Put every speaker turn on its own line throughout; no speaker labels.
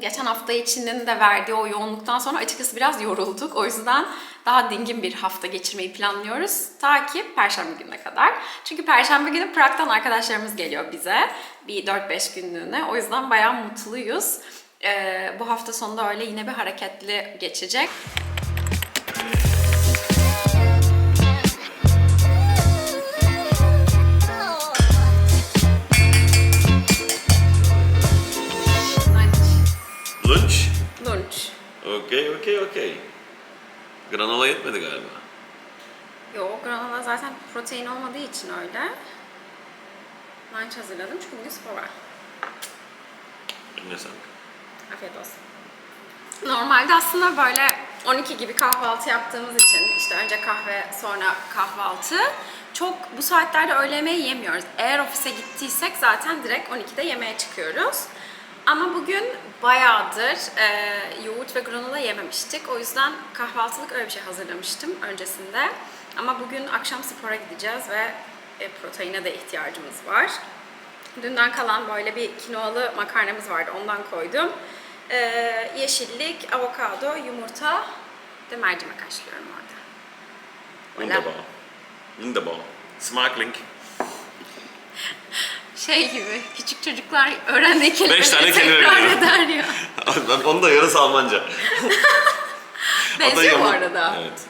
geçen hafta içinin de verdiği o yoğunluktan sonra açıkçası biraz yorulduk. O yüzden daha dingin bir hafta geçirmeyi planlıyoruz. Ta ki Perşembe gününe kadar. Çünkü Perşembe günü Prag'dan arkadaşlarımız geliyor bize. Bir 4-5 günlüğüne. O yüzden bayağı mutluyuz. Ee, bu hafta sonunda öyle yine bir hareketli geçecek.
Okey. Granola yetmedi galiba.
Yo, granola zaten protein olmadığı için öyle. Lunch hazırladım çünkü bugün spor var.
Eline sağlık.
Afiyet olsun. Normalde aslında böyle 12 gibi kahvaltı yaptığımız için işte önce kahve sonra kahvaltı çok bu saatlerde öğle yemeği yemiyoruz. Eğer ofise gittiysek zaten direkt 12'de yemeğe çıkıyoruz. Ama bugün bayağıdır e, yoğurt ve granola yememiştik. O yüzden kahvaltılık öyle bir şey hazırlamıştım öncesinde. Ama bugün akşam spora gideceğiz ve e, proteine de ihtiyacımız var. Dünden kalan böyle bir kinoalı makarnamız vardı. Ondan koydum. Ee, yeşillik, avokado, yumurta ve mercimek haşlıyorum orada. Öyle.
Wunderbar. Wunderbar. Smakling.
Şey gibi, küçük çocuklar öğrendiği kelimeleri
Beş tane kelime
tekrar
biliyor.
eder ya.
Onun da yarısı Almanca.
Benziyor bu
yaman-
arada.
Evet.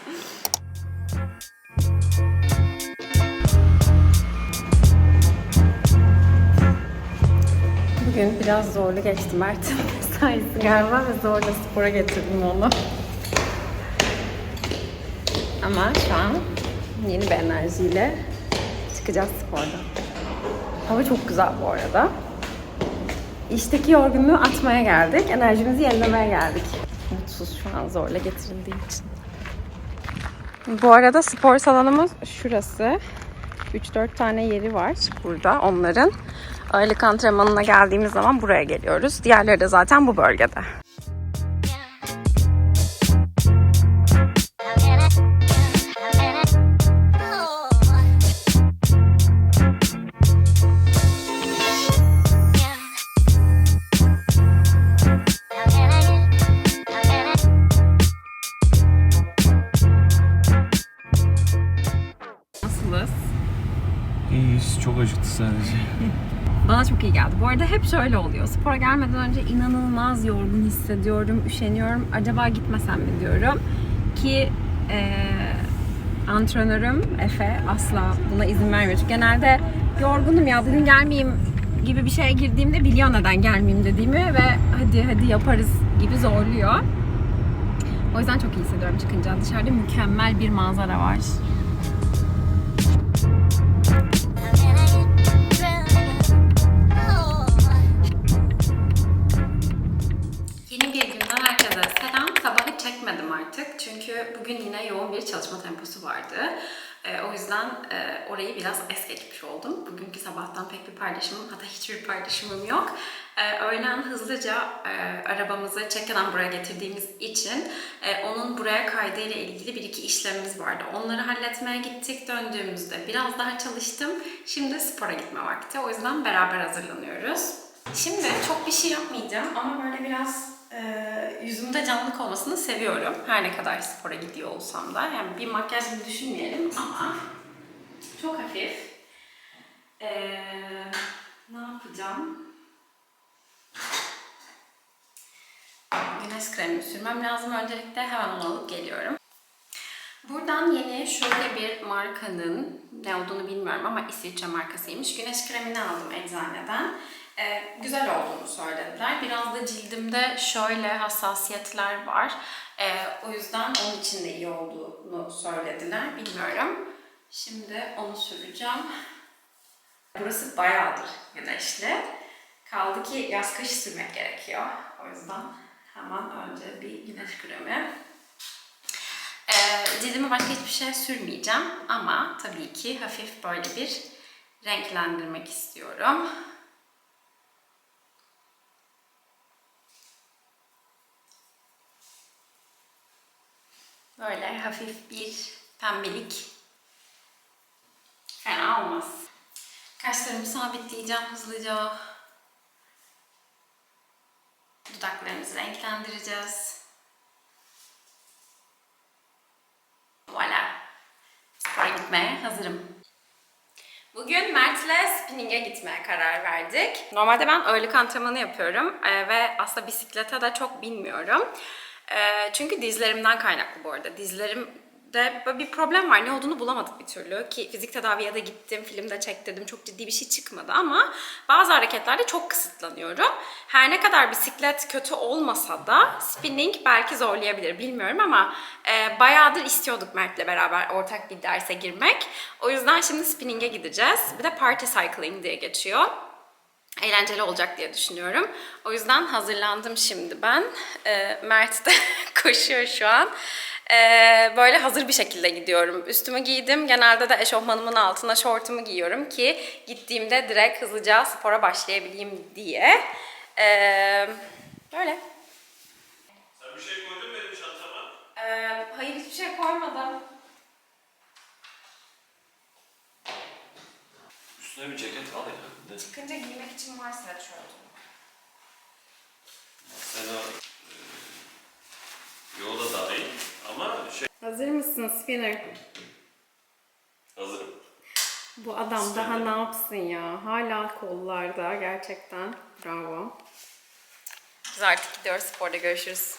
Bugün biraz zorlu geçti Mert'in mesaisi galiba ve zorla spora getirdim onu. Ama şu an yeni bir enerjiyle çıkacağız spordan. Hava çok güzel bu arada. İşteki yorgunluğu atmaya geldik. Enerjimizi yenilemeye geldik. Mutsuz şu an zorla getirildiği için. Bu arada spor salonumuz şurası. 3-4 tane yeri var burada onların. Ağırlık antrenmanına geldiğimiz zaman buraya geliyoruz. Diğerleri de zaten bu bölgede. Bana çok iyi geldi. Bu arada hep şöyle oluyor. Spora gelmeden önce inanılmaz yorgun hissediyorum, üşeniyorum. Acaba gitmesem mi diyorum. Ki eee antrenörüm Efe asla buna izin vermiyor. Çünkü genelde yorgunum ya bugün gelmeyeyim gibi bir şeye girdiğimde biliyor neden gelmeyeyim dediğimi ve hadi hadi yaparız gibi zorluyor. O yüzden çok iyi hissediyorum çıkınca. Dışarıda mükemmel bir manzara var. Artık çünkü bugün yine yoğun bir çalışma temposu vardı. Ee, o yüzden e, orayı biraz es geçmiş oldum. Bugünkü sabahtan pek bir paylaşımım, hatta hiçbir paylaşımım yok. Ee, öğlen hızlıca e, arabamızı Çekya'dan buraya getirdiğimiz için e, onun buraya kaydıyla ilgili bir iki işlemimiz vardı. Onları halletmeye gittik. Döndüğümüzde biraz daha çalıştım. Şimdi spora gitme vakti. O yüzden beraber hazırlanıyoruz. Şimdi çok bir şey yapmayacağım ama böyle biraz e, yüzümde canlılık olmasını seviyorum. Her ne kadar spora gidiyor olsam da. Yani bir makyaj gibi düşünmeyelim ama çok hafif. E, ne yapacağım? Güneş kremi sürmem lazım. Öncelikle hemen onu alıp geliyorum. Buradan yeni şöyle bir markanın ne olduğunu bilmiyorum ama İsviçre markasıymış. Güneş kremini aldım eczaneden. Ee, güzel olduğunu söylediler. Biraz da cildimde şöyle hassasiyetler var. Ee, o yüzden onun için de iyi olduğunu söylediler. Bilmiyorum. Şimdi onu süreceğim. Burası bayağıdır güneşli. Kaldı ki yaz kış sürmek gerekiyor. O yüzden hemen önce bir güneş kremi. Ee, cildime başka hiçbir şey sürmeyeceğim ama tabii ki hafif böyle bir renklendirmek istiyorum. Böyle hafif bir pembelik fena olmaz. Kaşlarımı sabitleyeceğim hızlıca. Dudaklarımızı renklendireceğiz. Voilà. Spora gitmeye hazırım. Bugün Mert'le spinning'e gitmeye karar verdik. Normalde ben ağırlık antrenmanı yapıyorum ve aslında bisiklete de çok binmiyorum. E, çünkü dizlerimden kaynaklı bu arada. Dizlerimde bir problem var. Ne olduğunu bulamadık bir türlü. Ki fizik tedaviye de gittim, filmde çektirdim. Çok ciddi bir şey çıkmadı ama bazı hareketlerde çok kısıtlanıyorum. Her ne kadar bisiklet kötü olmasa da spinning belki zorlayabilir bilmiyorum ama e, bayağıdır istiyorduk Mert'le beraber ortak bir derse girmek. O yüzden şimdi spinning'e gideceğiz. Bir de party cycling diye geçiyor eğlenceli olacak diye düşünüyorum. O yüzden hazırlandım şimdi ben. Ee, Mert de koşuyor şu an. Ee, böyle hazır bir şekilde gidiyorum. Üstümü giydim. Genelde de eşofmanımın altına şortumu giyiyorum ki gittiğimde direkt hızlıca spora başlayabileyim diye. Ee, böyle.
Sen bir şey koydun mu benim çantama?
Ee, hayır hiçbir şey koymadım.
Üstüne bir ceket al ya. Ne?
Çıkınca giymek için var sweatshirt'üm.
Sen o e, yola dahil ama şey
Hazır mısın spinner?
hazırım.
Bu adam daha ne yapsın ya? Hala kollarda gerçekten. Bravo. Biz artık gidiyoruz sporda görüşürüz.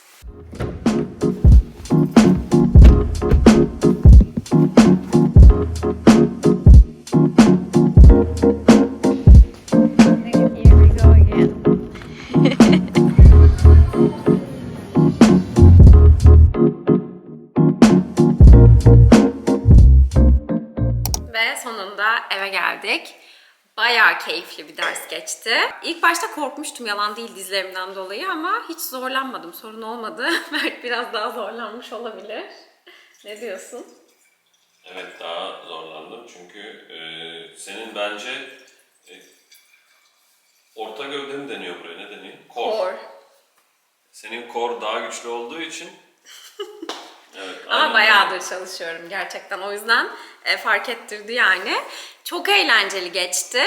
Geldik. Bayağı keyifli bir ders geçti. İlk başta korkmuştum yalan değil dizlerimden dolayı ama hiç zorlanmadım. Sorun olmadı. Mert biraz daha zorlanmış olabilir. Ne diyorsun?
Evet daha zorlandım çünkü e, senin bence e, orta gövde mi deniyor buraya ne deniyor? Kor.
Kor.
Senin kor daha güçlü olduğu için Evet.
Ama
aynen.
bayağıdır çalışıyorum gerçekten. O yüzden e, fark ettirdi yani. Çok eğlenceli geçti.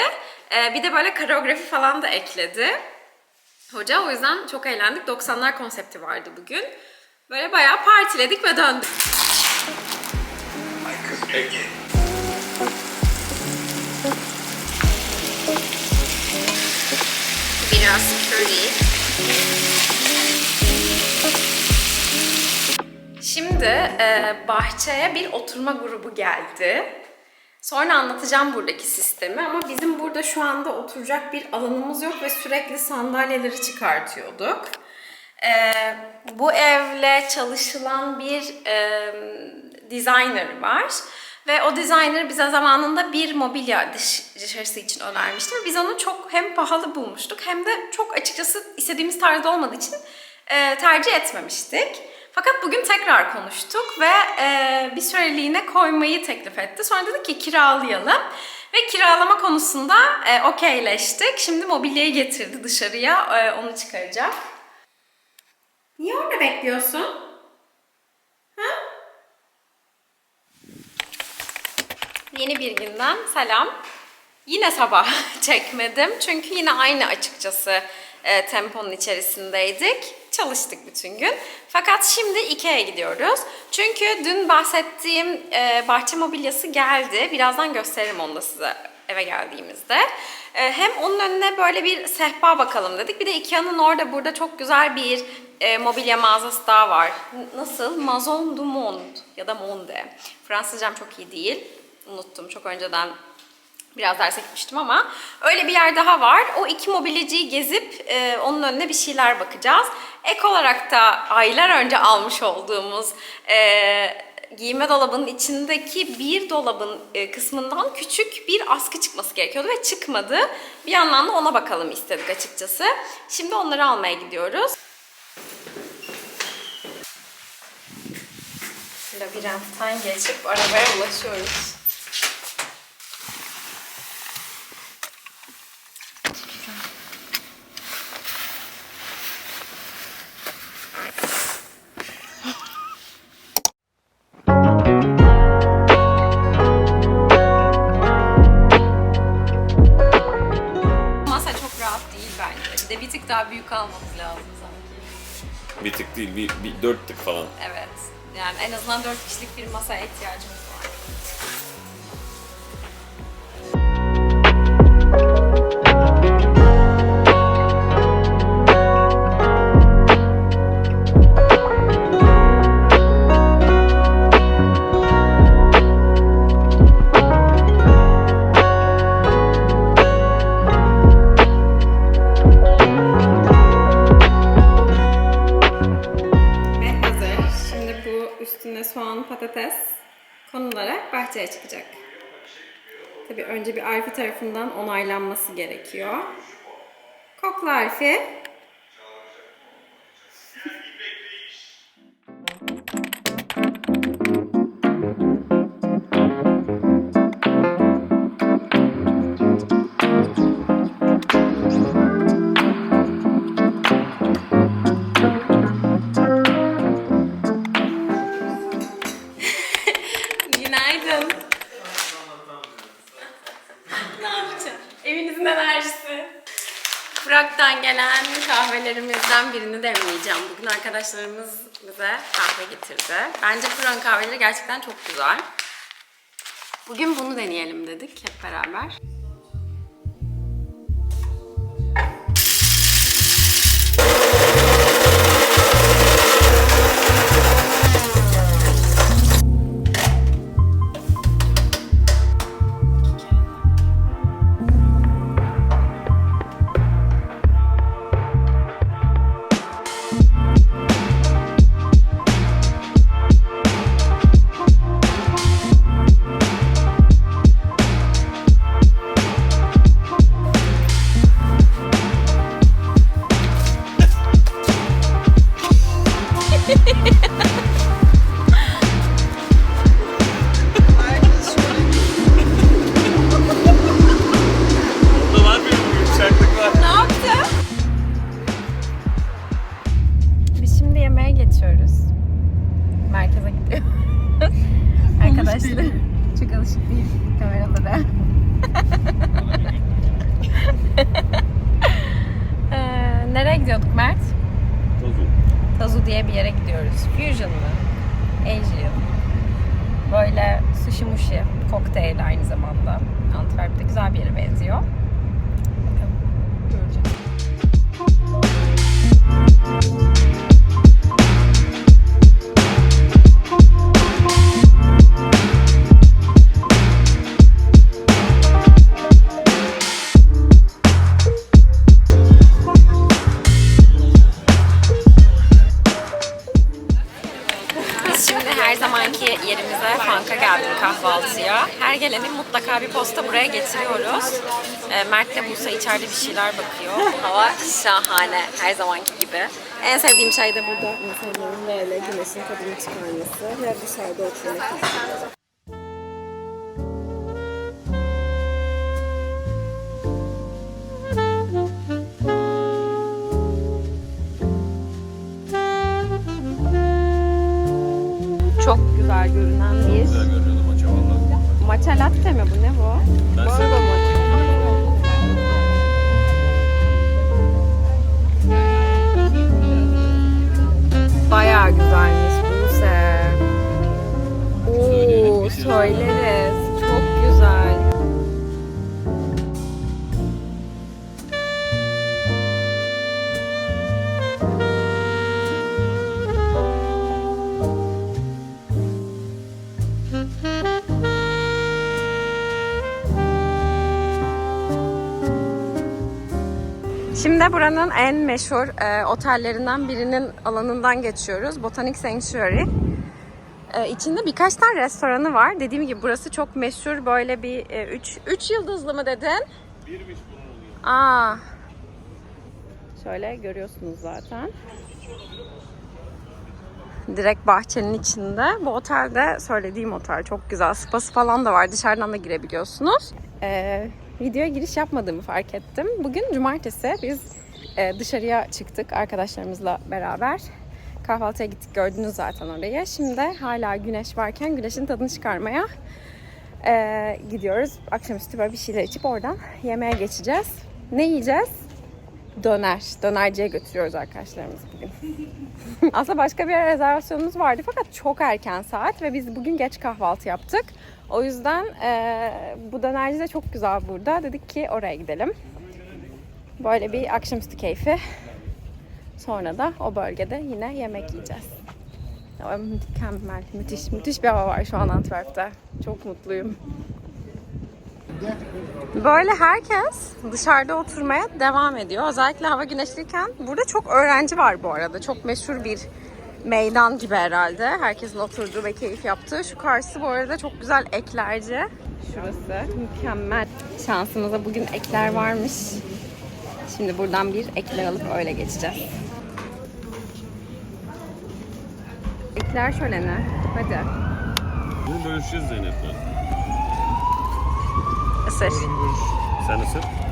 E, bir de böyle koreografi falan da ekledi. Hoca o yüzden çok eğlendik. 90'lar konsepti vardı bugün. Böyle bayağı partiledik ve döndük.
Peki.
Biraz curly. Şimdi e, bahçeye bir oturma grubu geldi. Sonra anlatacağım buradaki sistemi ama bizim burada şu anda oturacak bir alanımız yok ve sürekli sandalyeleri çıkartıyorduk. E, bu evle çalışılan bir e, designer var. Ve o designer bize zamanında bir mobilya dış, dışarısı için önermişti. Biz onu çok hem pahalı bulmuştuk hem de çok açıkçası istediğimiz tarzda olmadığı için e, tercih etmemiştik. Fakat bugün tekrar konuştuk ve e, bir süreliğine koymayı teklif etti. Sonra dedik ki kiralayalım. Ve kiralama konusunda e, okeyleştik. Şimdi mobilyayı getirdi dışarıya. E, onu çıkaracak. Niye orada bekliyorsun? Yeni bir günden selam. Yine sabah çekmedim çünkü yine aynı açıkçası e, temponun içerisindeydik. Çalıştık bütün gün. Fakat şimdi Ikea'ya gidiyoruz. Çünkü dün bahsettiğim e, bahçe mobilyası geldi. Birazdan gösteririm onu da size eve geldiğimizde. E, hem onun önüne böyle bir sehpa bakalım dedik. Bir de Ikea'nın orada burada çok güzel bir e, mobilya mağazası daha var. Nasıl? Maison du Monde ya da Monde. Fransızcam çok iyi değil. Unuttum. Çok önceden biraz derse gitmiştim ama öyle bir yer daha var. O iki mobilyacıyı gezip e, onun önüne bir şeyler bakacağız. Ek olarak da aylar önce almış olduğumuz e, giyime dolabının içindeki bir dolabın e, kısmından küçük bir askı çıkması gerekiyordu ve çıkmadı. Bir yandan da ona bakalım istedik açıkçası. Şimdi onları almaya gidiyoruz. Labirentten geçip arabaya ulaşıyoruz.
Değil, bir, bir dört tık falan.
Evet. Yani en azından 4 kişilik bir masaya ihtiyacımız var. Patates konularak bahçeye çıkacak. Tabii önce bir Arfi tarafından onaylanması gerekiyor. Kokla Arfi. Birini demleyeceğim. Bugün arkadaşlarımız bize kahve getirdi. Bence Prag kahveleri gerçekten çok güzel. Bugün bunu deneyelim dedik hep beraber. Mutlaka bir posta buraya getiriyoruz. E, Mert de Buse içeride bir şeyler bakıyor. Hava şahane her zamanki gibi. En sevdiğim şey de burada insanların böyle güneşin tadını çıkarması ve dışarıda oturmak. Çok güzel görünen bir matcha latte mi bu ne bu?
Ben seviyorum.
matcha. Bayağı güzelmiş Buse. Oo,
bir şey
söyleriz. Çok güzel. Şimdi buranın en meşhur e, otellerinden birinin alanından geçiyoruz. Botanik Sanctuary. E, içinde birkaç tane restoranı var. Dediğim gibi burası çok meşhur böyle bir 3 3 yıldızlı mı dedin?
Bir buçuk oluyor.
Aa. Şöyle görüyorsunuz zaten. Direkt bahçenin içinde. Bu otelde söylediğim otel çok güzel. Spası falan da var. Dışarıdan da girebiliyorsunuz. Ee, videoya giriş yapmadığımı fark ettim. Bugün cumartesi biz e, dışarıya çıktık arkadaşlarımızla beraber. Kahvaltıya gittik gördünüz zaten orayı. Şimdi hala güneş varken güneşin tadını çıkarmaya e, gidiyoruz. Akşamüstü böyle bir şeyler içip oradan yemeğe geçeceğiz. Ne yiyeceğiz? Döner. Dönerciye götürüyoruz arkadaşlarımızı bugün. Aslında başka bir rezervasyonumuz vardı fakat çok erken saat ve biz bugün geç kahvaltı yaptık. O yüzden eee, bu dönerci de çok güzel burada. Dedik ki oraya gidelim. Böyle bir akşamüstü keyfi. Sonra da o bölgede yine yemek yiyeceğiz. Mükemmel, müthiş, müthiş bir hava var şu an Antwerp'te. Çok mutluyum. Böyle herkes dışarıda oturmaya devam ediyor. Özellikle hava güneşliyken. Burada çok öğrenci var bu arada. Çok meşhur bir meydan gibi herhalde. Herkesin oturduğu ve keyif yaptığı. Şu karşısı bu arada çok güzel eklerci. Şurası mükemmel. Şansımıza bugün ekler varmış. Şimdi buradan bir ekler alıp öyle geçeceğiz. Ekler şöleni. Hadi.
Bunu bölüşeceğiz Zeynep'le.
Isır.
Sen ısır.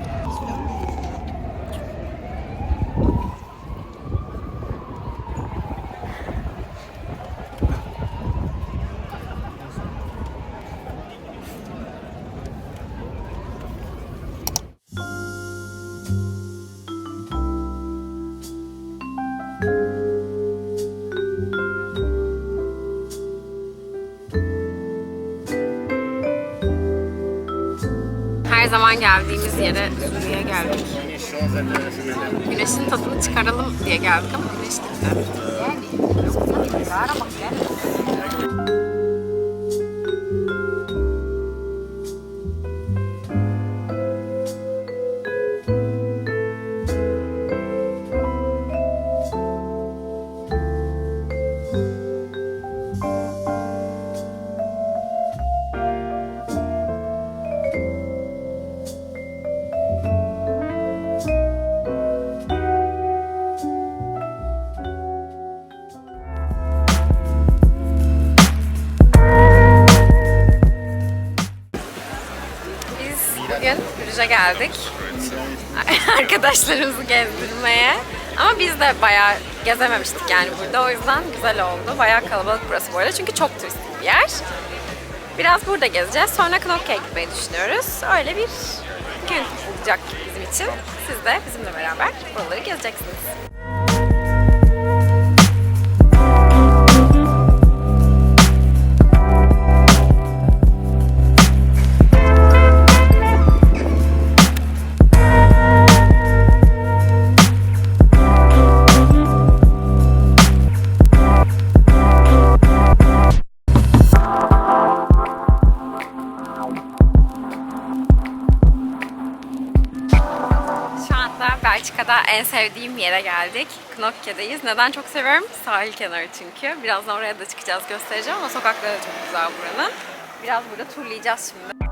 Yere Suriye geldik. Güneşin tadını çıkaralım diye geldik ama güneş gitti. Biz bugün Brüj'e geldik. Arkadaşlarımızı gezdirmeye. Ama biz de bayağı gezememiştik yani burada. O yüzden güzel oldu. Bayağı kalabalık burası bu arada. Çünkü çok turistik bir yer. Biraz burada gezeceğiz. Sonra Knokke'ye gitmeyi düşünüyoruz. Öyle bir gün olacak bizim için. Siz de bizimle beraber buraları gezeceksiniz. En sevdiğim yere geldik. Knokke'deyiz. Neden çok seviyorum? Sahil kenarı çünkü. Birazdan oraya da çıkacağız göstereceğim ama sokakları da çok güzel buranın. Biraz burada turlayacağız şimdi.